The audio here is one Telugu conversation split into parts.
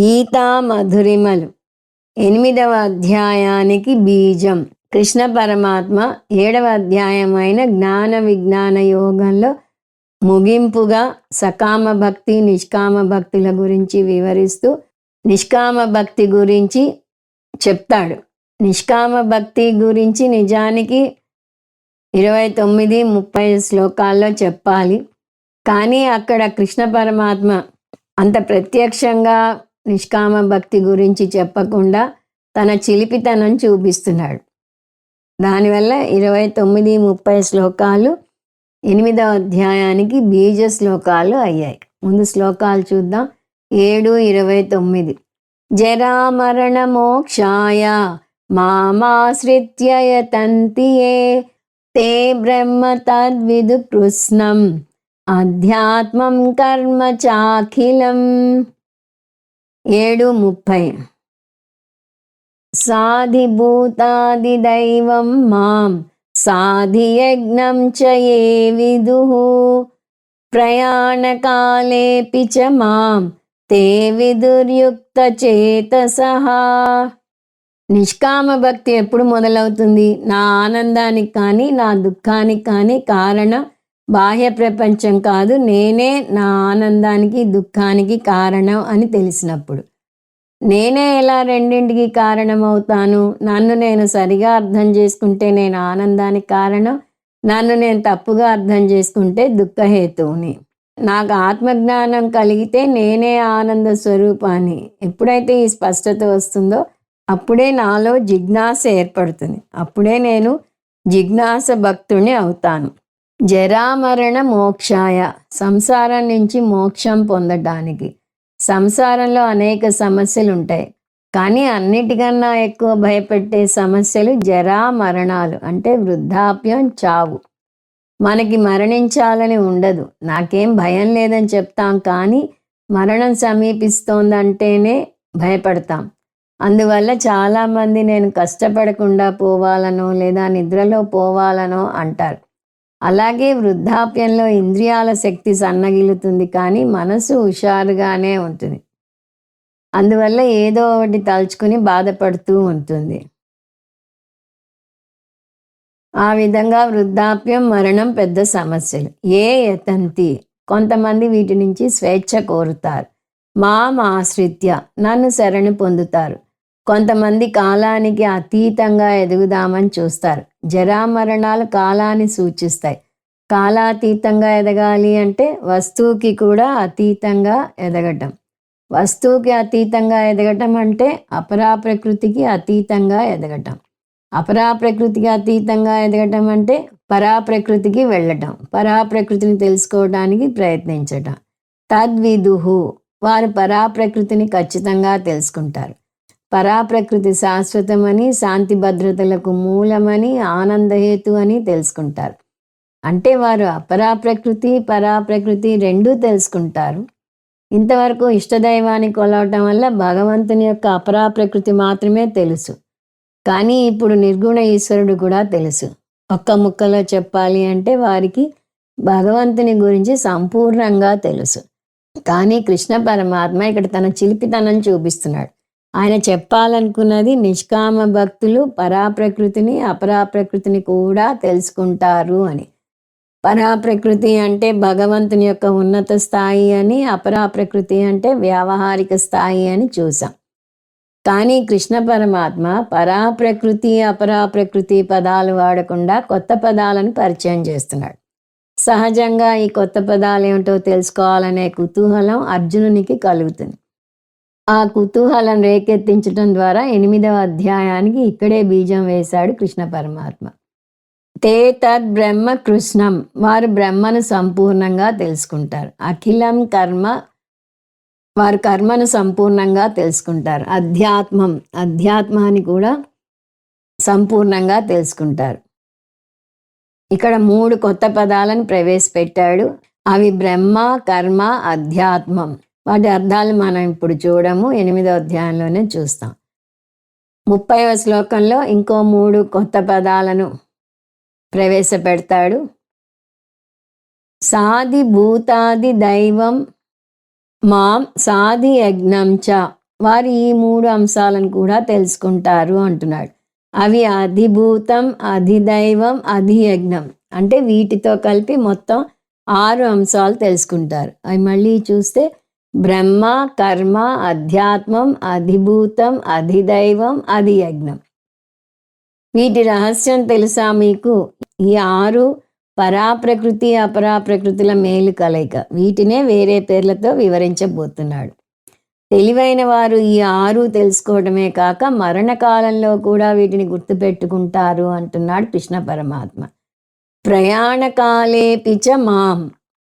గీతా మధురిమలు ఎనిమిదవ అధ్యాయానికి బీజం. కృష్ణ పరమాత్మ ఏడవ అధ్యాయమైన జ్ఞాన విజ్ఞాన యోగంలో ముగింపుగా సకామ భక్తి నిష్కామ భక్తుల గురించి వివరిస్తూ నిష్కామ భక్తి గురించి చెప్తాడు. నిష్కామ భక్తి గురించి నిజానికి ఇరవై తొమ్మిది ముప్పై శ్లోకాల్లో చెప్పాలి. కానీ అక్కడ కృష్ణ పరమాత్మ అంత ప్రత్యక్షంగా నిష్కామ భక్తి గురించి చెప్పకుండా తన చిలిపితనం చూపిస్తున్నాడు. దానివల్ల ఇరవై తొమ్మిది ముప్పై శ్లోకాలు ఎనిమిదవ అధ్యాయానికి బీజ శ్లోకాలు అయ్యాయి. ముందు శ్లోకాలు చూద్దాం. ఏడు ఇరవై తొమ్మిది. జరామరణ మోక్షాయ మామాశ్రిత్యయతంతి తంతియే తే బ్రహ్మ తద్విదు కృష్ణం. అధ్యాత్మం కర్మ చాఖిలం. ఏడు ముప్పై. సాధిభూతాదిదైవం మాం సాధియజ్ఞం చ ఏ విదు. ప్రయాణకాలేపి చ మాం తే విదుర్యుక్త చేతసః. నిష్కామ భక్తి ఎప్పుడు మొదలవుతుంది? నా ఆనందానికి కానీ నా దుఃఖానికి కానీ కారణం బాహ్య ప్రపంచం కాదు నేనే నా ఆనందానికి దుఃఖానికి కారణం అని తెలిసినప్పుడు. నేనే ఎలా రెండింటికి కారణమవుతాను? నన్ను నేను సరిగా అర్థం చేసుకుంటే నేను ఆనందానికి కారణం? నన్ను నేను తప్పుగా అర్థం చేసుకుంటే దుఃఖహేతువుని. నాకు ఆత్మజ్ఞానం కలిగితే నేనే ఆనంద స్వరూపాన్ని. ఎప్పుడైతే ఈ స్పష్టత వస్తుందో అప్పుడే నాలో జిజ్ఞాస ఏర్పడుతుంది. అప్పుడే నేను జిజ్ఞాస భక్తుని అవుతాను. జరామరణ మోక్షాయ సంసారం నుంచి మోక్షం పొందడానికి సంసారంలో అనేక సమస్యలు ఉంటాయి కానీ అన్నిటికన్నా ఎక్కువ భయపెట్టే సమస్యలు జరా మరణాలు అంటే వృద్ధాప్యం చావు. మనకి మరణించాలని ఉండదు. నాకేం భయం లేదని చెప్తాం కానీ మరణం సమీపిస్తోందంటేనే భయపడతాం. అందువల్ల చాలామంది నేను కష్టపడకుండా పోవాలనో లేదా నిద్రలో పోవాలనో అంటారు. అలాగే వృద్ధాప్యంలో ఇంద్రియాల శక్తి సన్నగిలుతుంది కానీ మనసు హుషారుగానే ఉంటుంది. అందువల్ల ఏదో ఒకటి తలుచుకుని బాధపడుతూ ఉంటుంది. ఆ విధంగా వృద్ధాప్యం మరణం పెద్ద సమస్యలు. ఏ యతంతి? కొంతమంది వీటి నుంచి స్వేచ్ఛ కోరుతారు. మాం ఆశ్రిత్య నన్ను శరణి పొందుతారు. కొంతమంది కాలానికి అతీతంగా ఎదుగుదామని చూస్తారు. జరామరణాలు కాలాన్ని సూచిస్తాయి. కాలాతీతంగా ఎదగాలి అంటే వస్తువుకి కూడా అతీతంగా ఎదగటం. వస్తువుకి అతీతంగా ఎదగటం అంటే అపరా ప్రకృతికి అతీతంగా ఎదగటం. అపరా ప్రకృతికి అతీతంగా ఎదగటం అంటే పరా ప్రకృతికి వెళ్ళటం. పరా ప్రకృతిని తెలుసుకోవడానికి ప్రయత్నించటం. తద్విదుహు వారు పరా ప్రకృతిని ఖచ్చితంగా తెలుసుకుంటారు. పరాప్రకృతి శాశ్వతమని శాంతి భద్రతలకు మూలమని ఆనందహేతు అని తెలుసుకుంటారు. అంటే వారు అపరాప్రకృతి పరాప్రకృతి రెండూ తెలుసుకుంటారు. ఇంతవరకు ఇష్టదైవాన్ని కొలవటం వల్ల భగవంతుని యొక్క అపరాప్రకృతి మాత్రమే తెలుసు. కానీ ఇప్పుడు నిర్గుణ ఈశ్వరుడు కూడా తెలుసు. ఒక్క ముక్కలో చెప్పాలి అంటే వారికి భగవంతుని గురించి సంపూర్ణంగా తెలుసు. కానీ కృష్ణ పరమాత్మ ఇక్కడ తన చిలిపితనం చూపిస్తున్నాడు. ఆయన చెప్పాలనుకున్నది నిష్కామ భక్తులు పరాప్రకృతిని అపరాప్రకృతిని కూడా తెలుసుకుంటారు అని. పరాప్రకృతి అంటే భగవంతుని యొక్క ఉన్నత స్థాయి అని అపరాప్రకృతి అంటే వ్యావహారిక స్థాయి అని చూసాం. కానీ కృష్ణ పరమాత్మ పరాప్రకృతి అపరాప్రకృతి పదాలు వాడకుండా కొత్త పదాలను పరిచయం చేస్తున్నాడు. సహజంగా ఈ కొత్త పదాలు ఏమిటో తెలుసుకోవాలనే కుతూహలం అర్జునునికి కలుగుతుంది. ఆ కుతూహలం రేకెత్తించడం ద్వారా ఎనిమిదవ అధ్యాయానికి ఇక్కడే బీజం వేశాడు కృష్ణ పరమాత్మ. తే తద్ బ్రహ్మ కృష్ణం. వారు బ్రహ్మను సంపూర్ణంగా తెలుసుకుంటారు. అఖిలం కర్మ వారు కర్మను సంపూర్ణంగా తెలుసుకుంటారు. అధ్యాత్మం అధ్యాత్మాన్ని కూడా సంపూర్ణంగా తెలుసుకుంటారు. ఇక్కడ మూడు కొత్త పదాలను ప్రవేశపెట్టాడు. అవి బ్రహ్మ కర్మ అధ్యాత్మం. వాటి అర్థాలు మనం ఇప్పుడు చూడము. ఎనిమిదో అధ్యాయంలోనే చూస్తాం. ముప్పైవ శ్లోకంలో ఇంకో మూడు కొత్త పదాలను ప్రవేశపెడతాడు. సాది భూతాది దైవం మాం సాది యజ్ఞం చ. వారు ఈ మూడు అంశాలను కూడా తెలుసుకుంటారు అంటున్నాడు. అవి అధిభూతం అధిదైవం అధియజ్ఞం. అంటే వీటితో కలిపి మొత్తం ఆరు అంశాలు తెలుసుకుంటారు. అవి మళ్ళీ చూస్తే బ్రహ్మ కర్మ అధ్యాత్మం అధిభూతం అధిదైవం అది యజ్ఞం వీటి రహస్యం తెలుసా మీకు? ఈ ఆరు పరాప్రకృతి అపరాప్రకృతుల మేలు కలయిక. వీటినే వేరే పేర్లతో వివరించబోతున్నాడు. తెలివైన వారు ఈ ఆరు తెలుసుకోవడమే కాక మరణకాలంలో కూడా వీటిని గుర్తుపెట్టుకుంటారు అంటున్నాడు కృష్ణ పరమాత్మ. ప్రయాణకాలే పిచ మాం.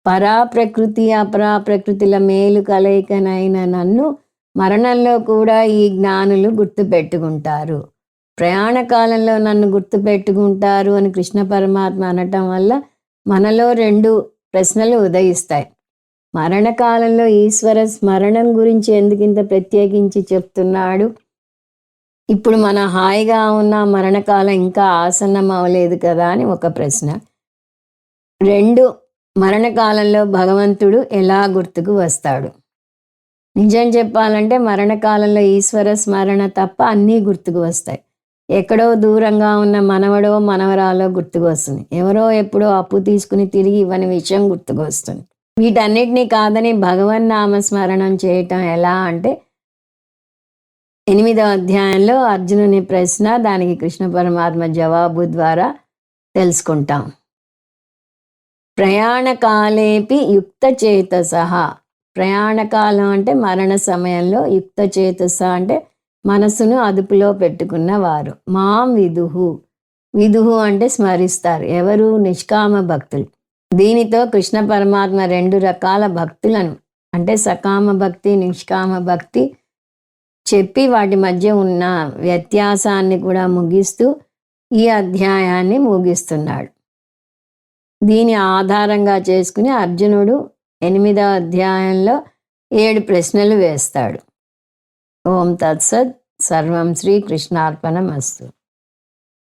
పరాప్రకృతి అపరాప్రకృతిల మేలు కలయికనైన నన్ను మరణంలో కూడా ఈ జ్ఞానులు గుర్తుపెట్టుకుంటారు. ప్రయాణ కాలంలో నన్ను గుర్తుపెట్టుకుంటారు అని కృష్ణ పరమాత్మ అనటం వల్ల మనలో రెండు ప్రశ్నలు ఉదయిస్తాయి. మరణకాలంలో ఈశ్వర స్మరణం గురించి ఎందుకింత ప్రత్యేకించి చెప్తున్నాడు? ఇప్పుడు మన హాయిగా ఉన్న మరణకాలం ఇంకా ఆసన్నం అవ్వలేదు కదా అని ఒక ప్రశ్న. రెండు మరణకాలంలో భగవంతుడు ఎలా గుర్తుకు వస్తాడు? నిజం చెప్పాలంటే మరణకాలంలో ఈశ్వర స్మరణ తప్ప అన్నీ గుర్తుకు వస్తాయి. ఎక్కడో దూరంగా ఉన్న మనవడో మనవరాలో గుర్తుకు వస్తుంది. ఎవరో ఎప్పుడో అప్పు తీసుకుని తిరిగి ఇవ్వని విషయం గుర్తుకు వస్తుంది. వీటన్నిటినీ కాదని భగవన్ నామస్మరణం చేయటం ఎలా అంటే ఎనిమిదవ అధ్యాయంలో అర్జునుని ప్రశ్న దానికి కృష్ణ పరమాత్మ జవాబు ద్వారా తెలుసుకుంటాం. ప్రయాణకాలేపి యుక్తచేత సహా ప్రయాణకాలం అంటే మరణ సమయంలో యుక్తచేతస అంటే మనసును అదుపులో పెట్టుకున్న వారు మాం విదుహు. విదుహు అంటే స్మరిస్తారు. ఎవరు? నిష్కామ భక్తులు. దీనితో కృష్ణ పరమాత్మ రెండు రకాల భక్తులను అంటే సకామ భక్తి నిష్కామ భక్తి చెప్పి వాటి మధ్య ఉన్న వ్యత్యాసాన్ని కూడా ముగిస్తూ ఈ అధ్యాయాన్ని ముగిస్తున్నాడు. దీని ఆధారంగా చేసుకుని అర్జునుడు ఎనిమిదవ అధ్యాయంలో ఏడు ప్రశ్నలు వేస్తాడు. ఓం తత్సత్ సర్వం శ్రీ కృష్ణార్పణం అస్తు